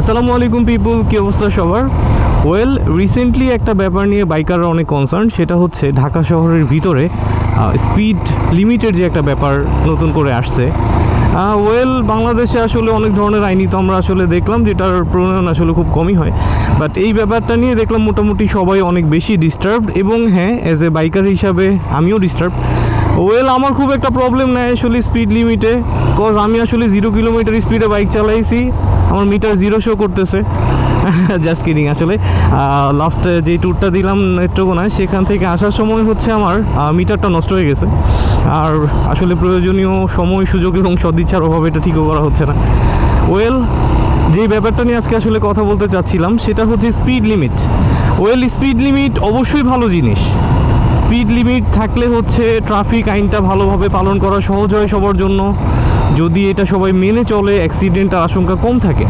আসসালামু আলাইকুম পিপুল কি অবস্থা সবার? ওয়েল রিসেন্টলি একটা ব্যাপার নিয়ে বাইকাররা অনেক কনসার্ন সেটা হচ্ছে ঢাকা শহরের ভিতরে স্পিড লিমিটের যে একটা ব্যাপার নতুন করে আসছে। ওয়েল বাংলাদেশে আসলে অনেক ধরনের আইনি তো আমরা আসলে দেখলাম, যেটার প্রণয়ন আসলে খুব কমই হয়। বাট এই ব্যাপারটা নিয়ে দেখলাম মোটামুটি সবাই অনেক বেশি ডিস্টার্বড এবং হ্যাঁ অ্যাজ এ বাইকার হিসাবে আমিও ডিস্টার্ব ওয়েল আমার খুব একটা প্রবলেম নাই আসলে স্পিড লিমিটে কজ আমি আসলে জিরো কিলোমিটার স্পিডে বাইক চালাইছি। আমার মিটার জিরো শো করতেছে। জাস্ট কিডিং আসলে। লাস্টে যে ট্যুরটা দিলাম নেত্রকোনায় সেখান থেকে আসার সময় হচ্ছে আমার মিটারটা নষ্ট হয়ে গেছে। আর আসলে প্রয়োজনীয় সময়, সুযোগ এবং সদিচ্ছার অভাবে এটা ঠিকও করা হচ্ছে না। ওয়েল যে ব্যাপারটা নিয়ে আজকে আসলে কথা বলতে চাচ্ছিলাম, সেটা হচ্ছে speed limit well speed limit অবশ্যই ভালো জিনিস। স্পিড লিমিট থাকলে হচ্ছে ট্রাফিক আইনটা ভালোভাবে পালন করা সহজ হয় সবার জন্য। যদি এটা সবাই মেনে চলে অ্যাক্সিডেন্টের আশঙ্কা কম থাকে।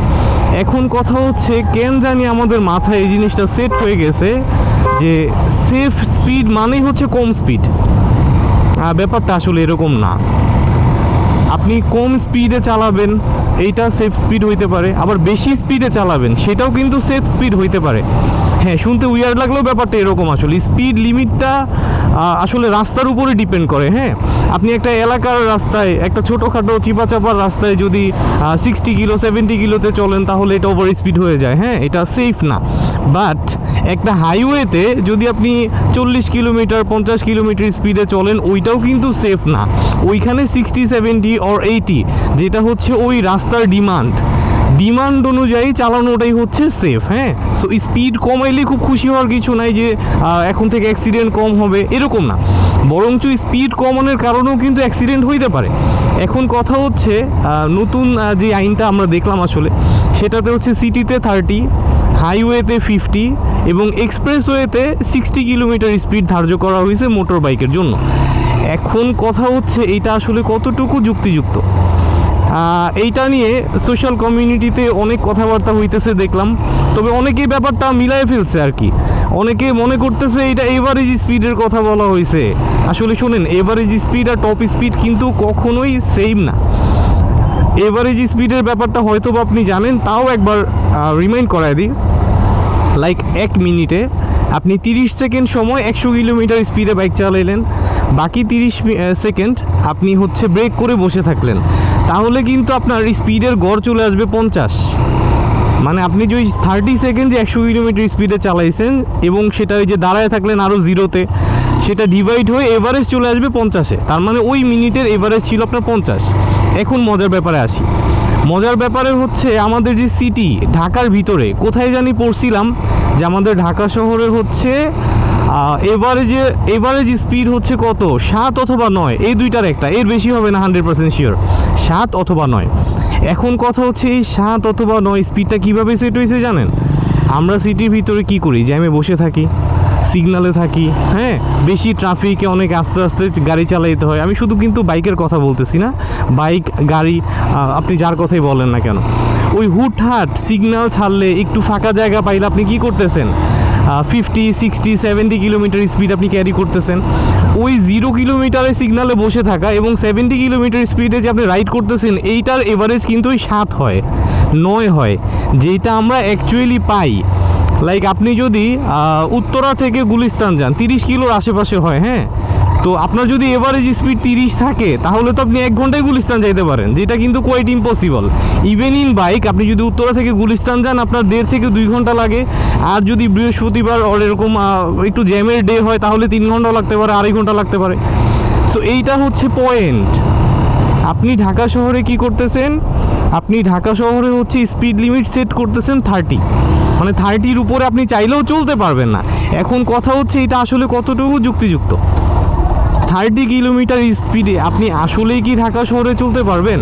এখন কথা হচ্ছে, কেন জানি আমাদের মাথায় এই জিনিসটা সেট হয়ে গেছে যে সেফ স্পিড মানেই হচ্ছে কম স্পিড ব্যাপারটা আসলে এরকম না। আপনি কম স্পিডে চালাবেন, এইটা সেফ স্পিড হইতে পারে। আবার বেশি স্পিডে চালাবেন, সেটাও কিন্তু সেফ স্পিড হইতে পারে। হ্যাঁ শুনতে উইয়ার লাগলেও ব্যাপারটা এরকম আসলে। স্পিড লিমিটটা আসলে রাস্তার উপরে ডিপেন্ড করে হ্যাঁ? আপনি একটা এলাকার রাস্তায়, একটা ছোটোখাটো চিপা চাপার রাস্তায় যদি সিক্সটি কিলো সেভেন্টি কিলোতে চলেন, তাহলে এটা ওভার স্পিড হয়ে যায় হ্যাঁ? এটা সেফ না। বাট একটা হাইওয়েতে যদি আপনি চল্লিশ কিলোমিটার, পঞ্চাশ কিলোমিটার স্পিডে চলেন, ওইটাও কিন্তু সেফ না। ওইখানে সিক্সটি সেভেন্টি অর এইটি যেটা হচ্ছে ওই রাস্তার ডিমান্ড ডিমান্ড অনুযায়ী চালানোটাই হচ্ছে সেফ হ্যাঁ? সো স্পিড কমাইলে খুব খুশি হওয়ার কিছু নাই যে এখন থেকে অ্যাক্সিডেন্ট কম হবে, এরকম না। বরঞ্চ স্পিড কমানোর কারণেও কিন্তু অ্যাক্সিডেন্ট হইতে পারে। এখন কথা হচ্ছে নতুন যে আইনটা আমরা দেখলাম আসলে, সেটাতে হচ্ছে সিটিতে থার্টি হাইওয়েতে ফিফটি এবং এক্সপ্রেসওয়েতে সিক্সটি কিলোমিটার স্পিড ধার্য করা হয়েছে মোটর বাইকের জন্য। এখন কথা হচ্ছে, এটা আসলে কতটুকু যুক্তিযুক্ত? এইটা নিয়ে সোশ্যাল কমিউনিটিতে অনেক কথাবার্তা হইতেছে দেখলাম। তবে অনেকেই ব্যাপারটা মিলাই ফেলছে আর কি। অনেকে মনে করতেছে এটা এভারেজ স্পিডের কথা বলা হয়েছে আসলে শোনেন এভারেজ স্পিড আর টপ স্পিড কিন্তু কখনোই সেম না। এভারেজ স্পিডের ব্যাপারটা হয়তো বা আপনি জানেন, তাও একবার রিমাইন্ড করায় দিই। লাইক এক মিনিটে আপনি তিরিশ সেকেন্ড সময় একশো কিলোমিটার স্পিডে বাইক চালাইলেন। বাকি তিরিশ সেকেন্ড আপনি হচ্ছে ব্রেক করে বসে থাকলেন। তাহলে কিন্তু আপনার স্পিডের গড় চলে আসবে পঞ্চাশ। মানে আপনি যে থার্টি সেকেন্ড যে একশো কিলোমিটার স্পিডে চালাইছেন এবং সেটা ওই যে দাঁড়ায় থাকলেন আরও জিরোতে সেটা ডিভাইড হয়ে এভারেজ চলে আসবে পঞ্চাশে। তার মানে ওই মিনিটের এভারেজ ছিল আপনার পঞ্চাশ। এখন মজার ব্যাপারে আসি। মজার ব্যাপারে হচ্ছে আমাদের যে সিটি ঢাকার ভিতরে, কোথায় জানি পড়ছিলাম যে আমাদের ঢাকা শহরে হচ্ছে এভারেজে এভারেজ স্পিড হচ্ছে কত? সাত অথবা নয়। এই দুইটার একটা। এর বেশি হবে না হান্ড্রেড পার্সেন্ট শিওর সাত অথবা নয়। এখন কথা হচ্ছে এই সাত অথবা নয় স্পিডটা কীভাবে সেট হয়েছে জানেন? আমরা সিটির ভিতরে কি করি? জ্যামে বসে থাকি সিগনালে থাকি হ্যাঁ? বেশি ট্রাফিকে অনেক আস্তে আস্তে গাড়ি চালাইতে হয়। আমি শুধু কিন্তু বাইকের কথা বলতেছি না। বাইক গাড়ি আপনি যার কথাই বলেন না কেন। ওই হুটহাট সিগন্যাল ছাড়লে একটু ফাঁকা জায়গা পাইলে আপনি কি করতেছেন? Fifty sixty seventy kilometre speed আপনি ক্যারি করতেছেন। ওই জিরো কিলোমিটারে সিগনালে বসে থাকা এবং সেভেন্টি কিলোমিটার স্পিডে যে আপনি রাইড করতেছেন, এইটার এভারেজ কিন্তু ওই সাত হয়, নয় হয়, যেটা আমরা অ্যাকচুয়ালি পাই। লাইক আপনি যদি উত্তরা থেকে গুলিস্তান যান, তিরিশ কিলোর আশেপাশে হয় হ্যাঁ? তো আপনার যদি এভারেজ স্পিড তিরিশ থাকে, তাহলে তো আপনি এক ঘন্টায় গুলিস্তান যাইতে পারেন, যেটা কিন্তু quite impossible even in bike আপনি যদি উত্তরা থেকে গুলিস্তান যান, আপনার দেড় থেকে দুই ঘণ্টা লাগে। আর যদি বৃহস্পতিবার এরকম একটু জ্যামের ডে হয়, তাহলে তিন ঘণ্টা লাগতে পারে, আড়াই ঘণ্টা লাগতে পারে। সো এইটা হচ্ছে পয়েন্ট আপনি ঢাকা শহরে কি করতেছেন? আপনি ঢাকা শহরে হচ্ছে স্পিড লিমিট সেট করতেছেন থার্টি মানে থার্টির উপরে আপনি চাইলেও চলতে পারবেন না। এখন কথা হচ্ছে, এটা আসলে কতটুকু যুক্তিযুক্ত? থার্টি কিলোমিটার স্পিডে আপনি আসলেই কি ঢাকা শহরে চলতে পারবেন?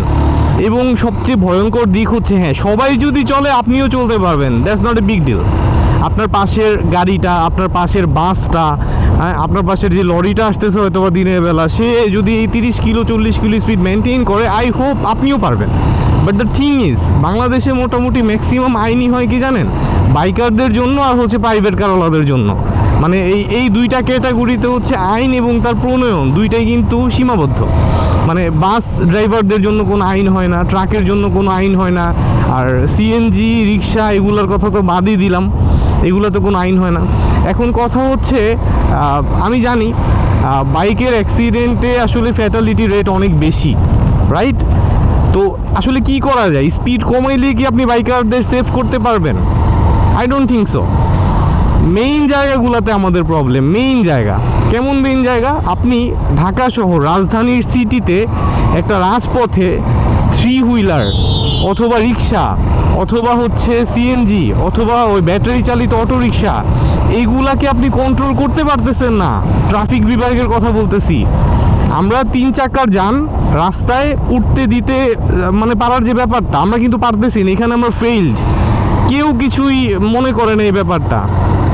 এবং সবচেয়ে ভয়ঙ্কর দিক হচ্ছে হ্যাঁ সবাই যদি চলে আপনিও চলতে পারবেন। That's not a big deal আপনার পাশের গাড়িটা আপনার পাশের বাসটা হ্যাঁ, আপনার পাশের যে লরিটা আসতেছে হয়তো বা দিনের বেলা সে যদি এই তিরিশ কিলো চল্লিশ কিলো স্পিড মেনটেন করে আই হোপ আপনিও পারবেন। বাট দ্য থিং ইজ বাংলাদেশে মোটামুটি ম্যাক্সিমাম আইনই হয় কি জানেন? বাইকারদের জন্য আর হচ্ছে প্রাইভেট কারওয়ালাদের জন্য। মানে এই এই দুইটা ক্যাটাগরিতে হচ্ছে আইন এবং তার প্রণয়ন, দুইটাই কিন্তু সীমাবদ্ধ। মানে বাস ড্রাইভারদের জন্য কোনো আইন হয় না, ট্রাকের জন্য কোনো আইন হয় না, আর সিএনজি, রিক্সা এগুলোর কথা তো বাদই দিলাম এগুলো তো কোনো আইন হয় না। এখন কথা হচ্ছে আমি জানি বাইকের অ্যাক্সিডেন্টে আসলে ফ্যাটালিটি রেট অনেক বেশি রাইট তো আসলে কি করা যায়? স্পিড কমাইলে কি আপনি বাইকারদের সেভ করতে পারবেন? I don't think so main জায়গাগুলোতে আমাদের প্রবলেম মেইন জায়গা। কেমন মেইন জায়গা? আপনি ঢাকা শহর, রাজধানীর সিটিতে একটা রাজপথে থ্রি হুইলার অথবা রিক্সা অথবা হচ্ছে সিএনজি অথবা ওই ব্যাটারি চালিত অটো রিক্সা এইগুলাকে আপনি কন্ট্রোল করতে পারতেছেন না। ট্রাফিক বিভাগের কথা বলতেছি। আমরা তিন চাকার যান, রাস্তায় উঠতে দিতে মানে পারার যে ব্যাপারটা, আমরা কিন্তু পারতেছি না, এখানে আমরা ফেইল্ড কেউ কিছুই মনে করে না এই ব্যাপারটা।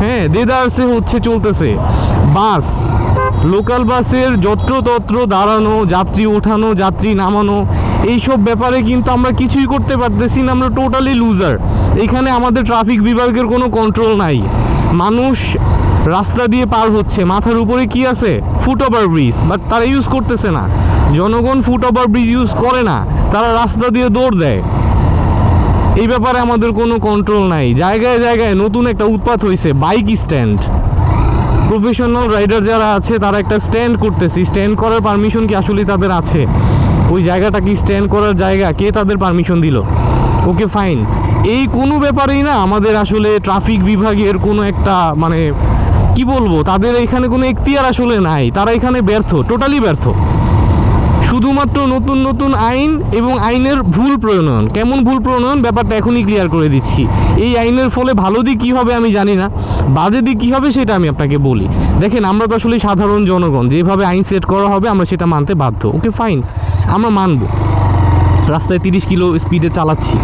হ্যাঁ দেদারসে হচ্ছে চলতেছে। বাস, লোকাল বাসের যত্রতত্র দাঁড়ানো, যাত্রী ওঠানো, যাত্রী নামানো, এইসব ব্যাপারে কিন্তু আমরা কিছুই করতে পারতেছি না, আমরা টোটালি লুজার এখানে আমাদের ট্রাফিক বিভাগের কোনো কন্ট্রোল নাই। মানুষ রাস্তা দিয়ে পার হচ্ছে, মাথার উপরে কি আছে? ফুট ওভার ব্রিজ বাট তারা ইউজ করতেছে না। জনগণ ফুট ওভার ব্রিজ ইউজ করে না, তারা রাস্তা দিয়ে দৌড় দেয়। এই ব্যাপারে আমাদের কোনো কন্ট্রোল নাই। জায়গায় জায়গায় নতুন একটা উৎপাত হয়েছে বাইক স্ট্যান্ড প্রফেশনাল রাইডার যারা আছে, তারা একটা স্ট্যান্ড করতেছে। স্ট্যান্ড করার পারমিশন কি আসলে তাদের আছে? ওই জায়গাটা কি স্ট্যান্ড করার জায়গা? কে তাদের পারমিশন দিল? ওকে ফাইন এই কোনো ব্যাপারেই না আমাদের আসলে ট্রাফিক বিভাগের কোনো একটা মানে কি বলব? তাদের এখানে কোনো এখতিয়ার আসলে নাই। তারা এখানে ব্যর্থ টোটালি ব্যর্থ। শুধুমাত্র নতুন নতুন আইন এবং আইনের ভুল প্রণয়ন। কেমন ভুল প্রণয়ন? ব্যাপারটা এখনই ক্লিয়ার করে দিচ্ছি। এই আইনের ফলে ভালো দিক কী হবে আমি জানি না। বাজে দিক কী হবে সেটা আমি আপনাকে বলি। দেখেন, আমরা তো আসলে সাধারণ জনগণ। যেভাবে আইন সেট করা হবে, আমরা সেটা মানতে বাধ্য। ওকে ফাইন আমরা মানব। রাস্তায় তিরিশ কিলো স্পিডে চালাচ্ছি।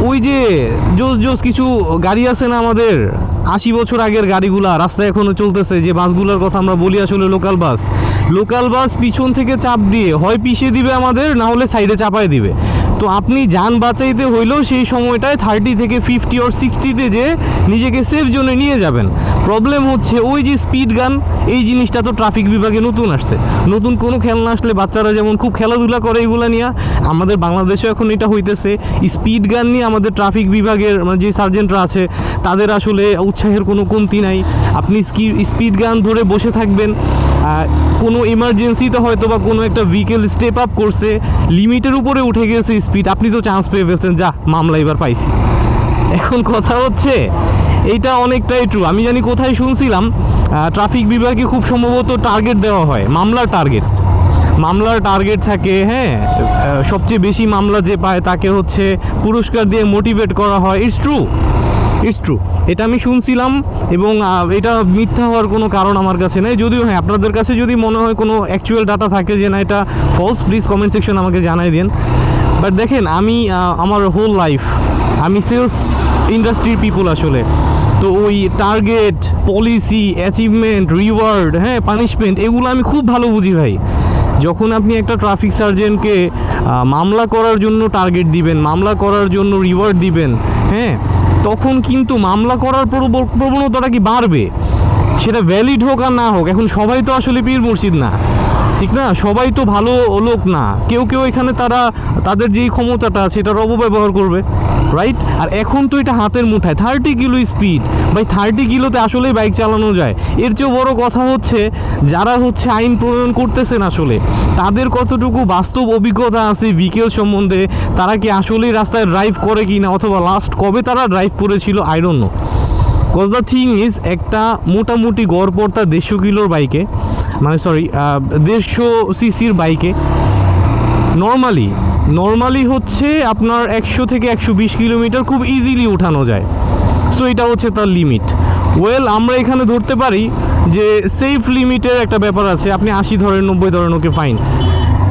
ওই যে, জোস জোস কিছু গাড়ি আছে না আমাদের? আশি বছর আগের গাড়িগুলা রাস্তায় এখনও চলতেছে, যে বাসগুলোর কথা আমরা বলি আসলে লোকাল বাস লোকাল বাস পিছন থেকে চাপ দিয়ে হয় পিছিয়ে দিবে আমাদের, না হলে সাইডে চাপায় দিবে। তো আপনি যান বাঁচাইতে হইলেও সেই সময়টায় থার্টি থেকে ফিফটি ওর সিক্সটিতে যে নিজেকে সেফ জোনে নিয়ে যাবেন। প্রবলেম হচ্ছে ওই যে স্পিড গান এই জিনিসটা তো ট্রাফিক বিভাগে নতুন আসছে। নতুন কোনো খেলনা আসলে বাচ্চারা যেমন খুব খেলাধুলা করে এগুলো নিয়ে, আমাদের বাংলাদেশে এখন এটা হইতেছে। স্পিড গান নিয়ে আমাদের ট্রাফিক বিভাগের মানে যে সার্জেন্টরা আছে, তাদের আসলে উৎসাহের কোনো কমতি নাই। আপনি স্পিড গান ধরে বসে থাকবেন। কোনো ইমার্জেন্সিতে হয়তো বা কোনো একটা ভেহিকেল স্টেপ আপ করছে লিমিটের উপরে উঠে গেছে স্পিড আপনি তো চান্স পেয়ে ফেলছেন, যা, মামলা এবার পাইছি। এখন কথা হচ্ছে এইটা অনেকটাই ট্রু আমি জানি কোথায় শুনছিলাম ট্রাফিক বিভাগে খুব সম্ভবত টার্গেট দেওয়া হয়, মামলার টার্গেট মামলার টার্গেট থাকে হ্যাঁ সবচেয়ে বেশি মামলা যে পায় তাকে হচ্ছে পুরস্কার দিয়ে মোটিভেট করা হয় ইটস ট্রু ইটস ট্রু এটা আমি শুনছিলাম এবং এটা মিথ্যা হওয়ার কোনো কারণ আমার কাছে নেই। যদিও হ্যাঁ আপনাদের কাছে যদি মনে হয় কোনো অ্যাকচুয়াল ডাটা থাকে যে না, এটা ফলস প্লিজ কমেন্ট সেকশন আমাকে জানাই দিন। বাট দেখেন, আমি আমার হোল লাইফ আমি সেলস ইন্ডাস্ট্রির পিপুল আসলে। তো ওই টার্গেট পলিসি অ্যাচিভমেন্ট রিওয়ার্ড হ্যাঁ পানিশমেন্ট এগুলো আমি খুব ভালো বুঝি ভাই। যখন আপনি একটা ট্রাফিক সার্জেন্টকে মামলা করার জন্য টার্গেট দিবেন, মামলা করার জন্য রিওয়ার্ড দিবেন হ্যাঁ তখন কিন্তু মামলা করার প্রবণতাটা কি বাড়বে? সেটা ভ্যালিড হোক আর না হোক, এখন সবাই তো আসলে পীর মুর্শিদ না। ঠিক না? সবাই তো ভালো লোক না। কেউ কেউ এখানে তারা, তাদের যেই ক্ষমতাটা সেটার অপব্যবহার করবে রাইট আর এখন তো এটা হাতের মুঠায়। থার্টি কিলো স্পিড ভাই থার্টি কিলোতে আসলেই বাইক চালানো যায়। এর চেয়েও বড় কথা হচ্ছে, যারা হচ্ছে আইন প্রণয়ন করতেছেন আসলে, তাদের কতটুকু বাস্তব অভিজ্ঞতা আছে বিকেল সম্বন্ধে, তারা কি আসলেই রাস্তায় ড্রাইভ করে কি না অথবা লাস্ট কবে তারা ড্রাইভ করেছিল? I don't cause the thing is একটা মোটামুটি গড়পড়তা দেড়শো কিলোর বাইকে মানে সরি দেড়শো সিসির বাইকে নর্মালি নর্মালি হচ্ছে আপনার একশো থেকে একশো বিশ কিলোমিটার খুব ইজিলি উঠানো যায়। সো এটা হচ্ছে তার লিমিট ওয়েল আমরা এখানে ধরতে পারি যে সেফ লিমিটের একটা ব্যাপার আছে, আপনি আশি ধরেন, নব্বই ধরেন ওকে ফাইন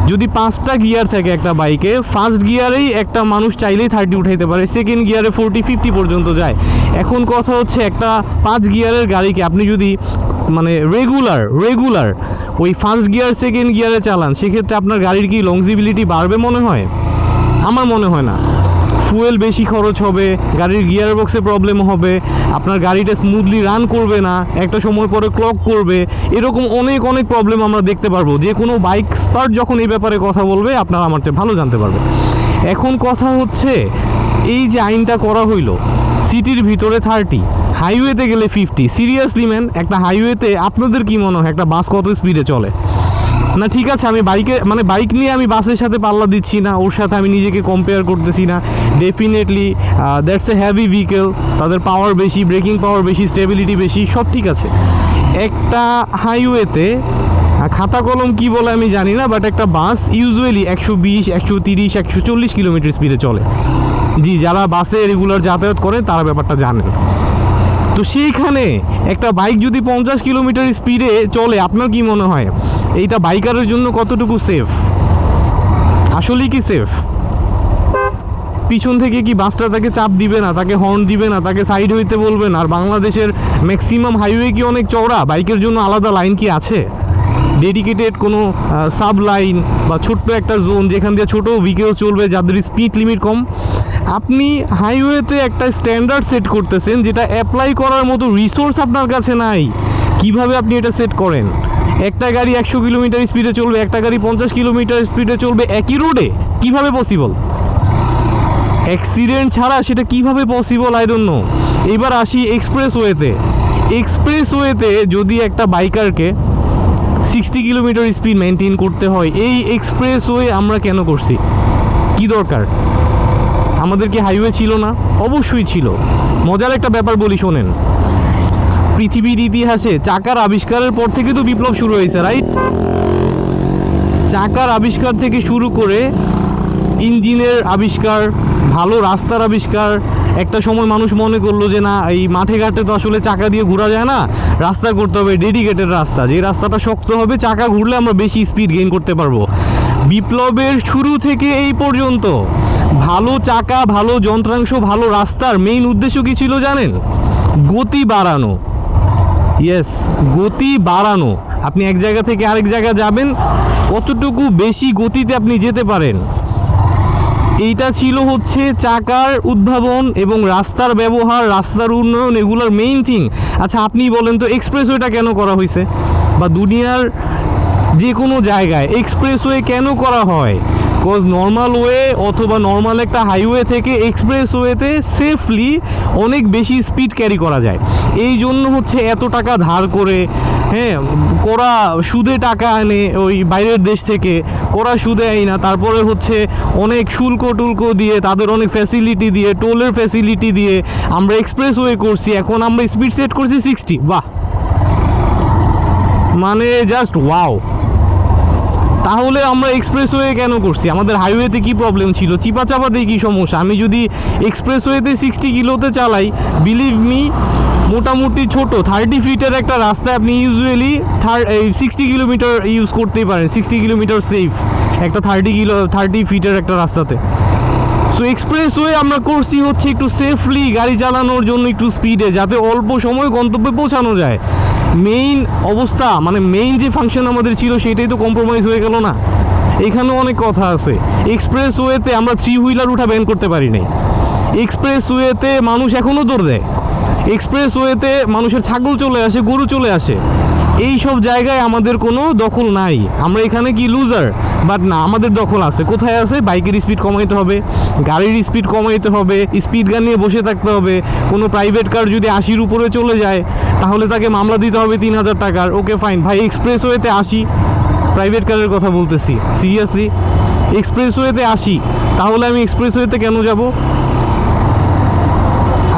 যদি পাঁচটা গিয়ার থাকে একটা বাইকে ফার্স্ট গিয়ারেই একটা মানুষ চাইলেই থার্টি উঠাইতে পারে সেকেন্ড গিয়ারে ফোরটি ফিফটি পর্যন্ত যায়। এখন কথা হচ্ছে একটা পাঁচ গিয়ারের গাড়িকে আপনি যদি মানে রেগুলার রেগুলার ওই ফার্স্ট গিয়ার সেকেন্ড গিয়ারে চালান। সেক্ষেত্রে আপনার গাড়ির কি লংজিবিলিটি বাড়বে মনে হয়? আমার মনে হয় না। ফুয়েল বেশি খরচ হবে, গাড়ির গিয়ার বক্সে প্রবলেম হবে, আপনার গাড়িটা স্মুথলি রান করবে না, একটা সময় পরে ক্লক করবে, এরকম অনেক অনেক প্রবলেম আমরা দেখতে পারব। যে কোনো বাইক স্পার্ট যখন এই ব্যাপারে কথা বলবে, আপনারা আমার চেয়ে ভালো জানতে পারবে এখন কথা হচ্ছে, এই যে আইনটা করা হইল সিটির ভিতরে থার্টি হাইওয়েতে গেলে ফিফটি সিরিয়াসলি ম্যান একটা হাইওয়েতে আপনাদের কি মনে হয়? একটা বাস কত স্পিডে চলে? না, ঠিক আছে, আমি বাইকে মানে বাইক নিয়ে আমি বাসের সাথে পাল্লা দিচ্ছি না, ওর সাথে আমি নিজেকে কম্পেয়ার করতেছি না। Definitely that's a heavy vehicle তাদের পাওয়ার বেশি ব্রেকিং পাওয়ার বেশি স্টেবিলিটি বেশি, সব ঠিক আছে। একটা হাইওয়েতে খাতা কলম কি বলে আমি জানি না বাট একটা বাস ইউজুয়ালি একশো বিশ, একশো তিরিশ, একশো চল্লিশ কিলোমিটার স্পিডে চলে। জি, যারা বাসে রেগুলার যাতায়াত করে, তারা ব্যাপারটা জানেন। তো সেইখানে একটা বাইক যদি পঞ্চাশ কিলোমিটার স্পিডে চলে, আপনার কি মনে হয়? এইটা বাইকারের জন্য কতটুকু সেফ আসলেই কি সেফ পিছন থেকে কি বাসটা তাকে চাপ দিবে না, তাকে হর্ন দিবে না, তাকে সাইড হইতে বলবে না? আর বাংলাদেশের ম্যাক্সিমাম হাইওয়ে কি অনেক চওড়া? বাইকের জন্য আলাদা লাইন কি আছে? ডেডিকেটেড কোনো সাব লাইন বা ছোট্ট একটা জোন যেখান দিয়ে ছোটো ভেহিকেল চলবে, যাদের স্পিড লিমিট কম আপনি হাইওয়েতে একটা স্ট্যান্ডার্ড সেট করতেছেন যেটা অ্যাপ্লাই করার মতো রিসোর্স আপনার কাছে নাই। কীভাবে আপনি এটা সেট করেন? একটা গাড়ি একশো কিলোমিটার স্পিডে চলবে, একটা গাড়ি পঞ্চাশ কিলোমিটার স্পিডে চলবে একই রোডে কীভাবে পসিবল অ্যাক্সিডেন্ট ছাড়া সেটা কীভাবে পসিবল আই ডোন্ট নো এবার আসি এক্সপ্রেস ওয়েতে এক্সপ্রেস ওয়েতে যদি একটা বাইকারকে সিক্সটি কিলোমিটার স্পিড মেনটেন করতে হয়, এই এক্সপ্রেস ওয়ে আমরা কেন করছি? কি দরকার? আমাদের কি হাইওয়ে ছিল না, অবশ্যই ছিল। মজার একটা ব্যাপার বলি শোনেন। পৃথিবীর ইতিহাসে চাকার আবিষ্কারের পর থেকে তো বিপ্লব শুরু হয়েছে রাইট চাকার আবিষ্কার থেকে শুরু করে ইঞ্জিনের আবিষ্কার, ভালো রাস্তার আবিষ্কার, একটা সময় মানুষ মনে করল যে না, এই মাঠে ঘাটে তো আসলে চাকা দিয়ে ঘোরা যায় না, রাস্তা করতে হবে ডেডিকেটেড রাস্তা। যে রাস্তাটা শক্ত হবে, চাকা ঘুরলে আমরা বেশি স্পিড গেইন করতে পারব। বিপ্লবের শুরু থেকে এই পর্যন্ত ভালো চাকা, ভালো যন্ত্রাংশ, ভালো রাস্তার মেইন উদ্দেশ্য কি ছিল জানেন? গতি বাড়ানো। ইয়েস গতি বাড়ানো। আপনি এক জায়গা থেকে আরেক জায়গা যাবেন, কতটুকু বেশি গতিতে আপনি যেতে পারেন? এইটা ছিল হচ্ছে চাকার উদ্ভাবন এবং রাস্তার ব্যবহার, রাস্তার উন্নয়ন, এগুলোর মেইন থিং আচ্ছা আপনি বলেন তো এক্সপ্রেসওয়েটা কেন করা হয়েছে? বা দুনিয়ার যে কোনো জায়গায় এক্সপ্রেসওয়ে কেন করা হয়? বিকজ নর্মাল ওয়ে অথবা নর্মাল একটা হাইওয়ে থেকে এক্সপ্রেস ওয়েতে সেফলি অনেক বেশি স্পিড ক্যারি করা যায়। এই জন্য হচ্ছে এত টাকা ধার করে হ্যাঁ করা সুদে টাকা আনে ওই বাইরের দেশ থেকে করা সুদে আই না। তারপরে হচ্ছে অনেক শুল্ক টুল্ক দিয়ে, তাদের অনেক ফ্যাসিলিটি দিয়ে টোলের ফ্যাসিলিটি দিয়ে আমরা এক্সপ্রেস ওয়ে করছি। এখন আমরা স্পিড সেট করছি সিক্সটি বাহ! মানে জাস্ট ওয়াও তাহলে আমরা এক্সপ্রেসওয়ে কেন করছি? আমাদের হাইওয়েতে কি প্রবলেম ছিল? চিপা চাপাতে কি সমস্যা? আমি যদি এক্সপ্রেসওয়েতে সিক্সটি কিলোতে চালাই বিলিভ মি মোটামুটি ছোট থার্টি ফিটের একটা রাস্তায় আপনি ইউজুয়ালি থার্ড এই সিক্সটি কিলোমিটার ইউজ করতেই পারেন। সিক্সটি কিলোমিটার সেফ একটা থার্টি কিলো থার্টি ফিটের একটা রাস্তাতে। সো এক্সপ্রেসওয়ে আমরা করছি হচ্ছে একটু সেফলি গাড়ি চালানোর জন্য একটু স্পিডে যাতে অল্প সময় গন্তব্যে পৌঁছানো যায়। মেইন অবস্থা মানে মেইন যে ফাংশন আমাদের ছিল সেটাই তো কম্প্রোমাইজ হয়ে গেল না। এখানেও অনেক কথা আছে। এক্সপ্রেস ওয়েতে আমরা থ্রি হুইলার উঠা ব্যান করতে পারি নাই। এক্সপ্রেস ওয়েতে মানুষ এখনও দৌড় দেয়। এক্সপ্রেস ওয়েতে মানুষের ছাগল চলে আসে, গরু চলে আসে। এই সব জায়গায় আমাদের কোনো দখল নাই। আমরা এখানে কি লুজার বাট না, আমাদের দখল আছে। কোথায় আছে? বাইকের স্পিড কমাইতে হবে, গাড়ির স্পিড কমাইতে হবে স্পিড গান নিয়ে বসে থাকতে হবে। কোনো প্রাইভেট কার যদি আশির উপরে চলে যায়, তাহলে তাকে মামলা দিতে হবে তিন হাজার টাকার। ওকে ফাইন ভাই এক্সপ্রেস ওয়েতে আসি প্রাইভেট কারের কথা বলতেছি। সিরিয়াসলি এক্সপ্রেস ওয়েতে আসি তাহলে আমি এক্সপ্রেস ওয়েতে কেন যাব?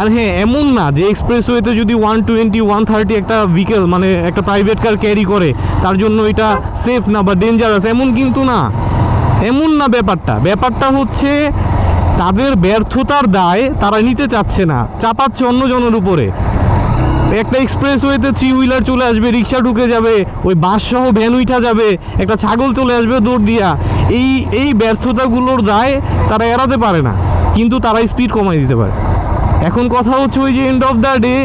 আর হ্যাঁ এমন না যে এক্সপ্রেসওয়েতে যদি ওয়ান টোয়েন্টি ওয়ান থার্টি একটা ভিকেল মানে একটা প্রাইভেট কার ক্যারি করে, তার জন্য এটা সেফ না বা ডেঞ্জারাস এমন কিন্তু না। এমন না ব্যাপারটা। ব্যাপারটা হচ্ছে, তাদের ব্যর্থতার দায় তারা নিতে চাচ্ছে না, চাপাচ্ছে অন্যজনের উপরে। একটা এক্সপ্রেসওয়েতে থ্রি হুইলার চলে আসবে রিক্সা ঢুকে যাবে, ওই বাস সহ ভ্যান উঠা যাবে, একটা ছাগল চলে আসবে দৌড় দিয়া। এই এই ব্যর্থতাগুলোর দায় তারা এড়াতে পারে না, কিন্তু তারা স্পিড কমাই দিতে পারে। এখন কথা হচ্ছে ওই যে এন্ড অফ দ্য ডে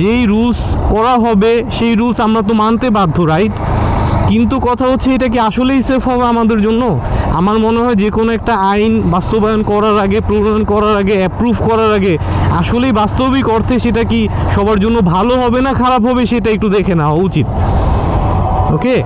যেই রুলস করা হবে, সেই রুলস আমরা তো মানতে বাধ্য রাইট কিন্তু কথা হচ্ছে এটা কি আসলেই সেফ হবে আমাদের জন্য? আমার মনে হয় যে কোনো একটা আইন বাস্তবায়ন করার আগে, প্রণয়ন করার আগে অ্যাপ্রুভ করার আগে আসলেই বাস্তবিক অর্থে সেটা কি সবার জন্য ভালো হবে না খারাপ হবে সেটা একটু দেখে নেওয়া উচিত। ওকে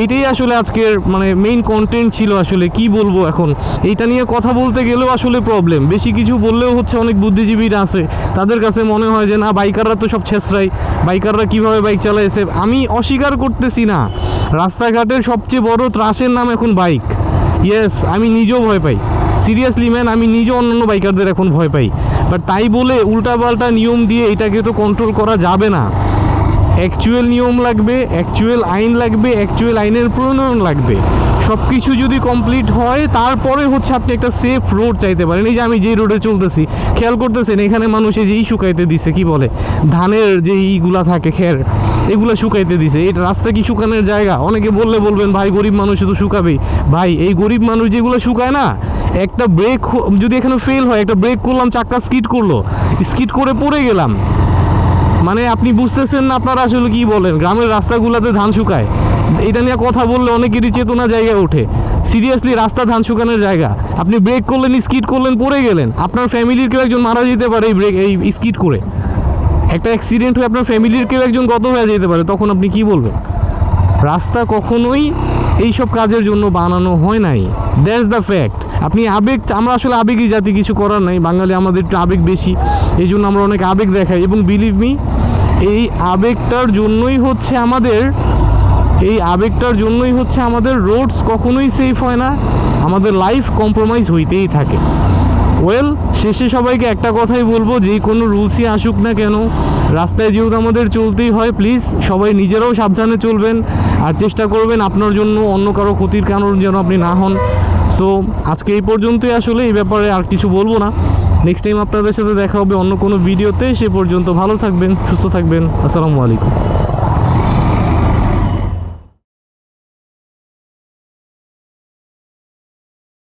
এইটাই আসলে আজকের মানে মেইন কন্টেন্ট ছিল আসলে কি বলব এখন? এইটা নিয়ে কথা বলতে গেলেও আসলে প্রবলেম বেশি কিছু বললেও হচ্ছে অনেক বুদ্ধিজীবীরা আছে। তাদের কাছে মনে হয় যে, না বাইকাররা তো সব ছেঁচড়াই। বাইকাররা কীভাবে বাইক চালাইছে আমি অস্বীকার করতেছি না। রাস্তাঘাটের সবচেয়ে বড় ত্রাসের নাম এখন বাইক ইয়েস আমি নিজেও ভয় পাই। সিরিয়াসলি ম্যান আমি নিজেও অন্যান্য বাইকারদের এখন ভয় পাই। বাট তাই বলে উল্টাপাল্টা নিয়ম দিয়ে এটাকে তো কন্ট্রোল করা যাবে না। অ্যাকচুয়াল নিয়ম লাগবে অ্যাকচুয়াল আইন লাগবে অ্যাকচুয়াল আইনের প্রণয়ন লাগবে। সব কিছু যদি কমপ্লিট হয়, তারপরে হচ্ছে আপনি একটা সেফ রোড চাইতে পারেন। এই যে আমি যে রোডে চলতেছি, খেয়াল করতেছেন, এখানে মানুষ এই যে ই শুকাইতে দিছে, কি বলে? ধানের যে ইগুলা থাকে, খের, এগুলো শুকাইতে দিছে। এটা রাস্তা কি শুকানোর জায়গা? অনেকে বললে বলবেন, ভাই, গরিব মানুষ তো শুকাবেই। ভাই, এই গরিব মানুষ যেগুলো শুকায় না, একটা ব্রেক যদি এখানে ফেল হয়, একটা ব্রেক করলাম চাক্কা স্কিট করল স্কিট করে পড়ে গেলাম। মানে আপনি বুঝতেছেন না আপনারা আসলে কি বলেন? গ্রামের রাস্তাগুলোতে ধান শুকায়। এটা নিয়ে কথা বললে অনেকেরই চেতনা জায়গায় ওঠে। সিরিয়াসলি রাস্তা ধান শুকানোর জায়গা। আপনি ব্রেক করলেন স্কিড করলেন, পড়ে গেলেন। আপনার ফ্যামিলির কেউ একজন মারা যেতে পারে এই ব্রেক এই স্কিড করে। একটা অ্যাক্সিডেন্ট হয়ে আপনার ফ্যামিলির কেউ একজন গত হয়ে যেতে পারে, তখন আপনি কি বলবেন? রাস্তা কখনোই এইসব কাজের জন্য বানানো হয় নাই। দ্যাটস দ্য ফ্যাক্ট আপনি আবেগ, আমরা আসলে আবেগই জাতি, কিছু করার নাই। বাঙালি আমাদের একটু আবেগ বেশি। এই জন্য আমরা অনেক আবেগ দেখাই। এবং বিলিভ মি এই আবেগটার জন্যই হচ্ছে আমাদের, এই আবেগটার জন্যই হচ্ছে আমাদের রোডস কখনোই সেফ হয় না, আমাদের লাইফ কম্প্রোমাইজ হইতেই থাকে। ওয়েল শেষে সবাইকে একটা কথাই বলব, যে কোনো রুলসই আসুক না কেন, রাস্তায় যেহেতু আমাদের চলতেই হয় প্লিজ সবাই নিজেরাও সাবধানে চলবেন, আর চেষ্টা করবেন আপনার জন্য অন্য কারও ক্ষতির কারণ যেন আপনি না হন। সো আজকে এই পর্যন্তই আসলে, এই ব্যাপারে আর কিছু বলব না। নেক্সট টাইম আপনাদের সাথে দেখা হবে অন্য কোনো ভিডিওতে সে পর্যন্ত ভালো থাকবেন, সুস্থ থাকবেন, আসসালামু আলাইকুম।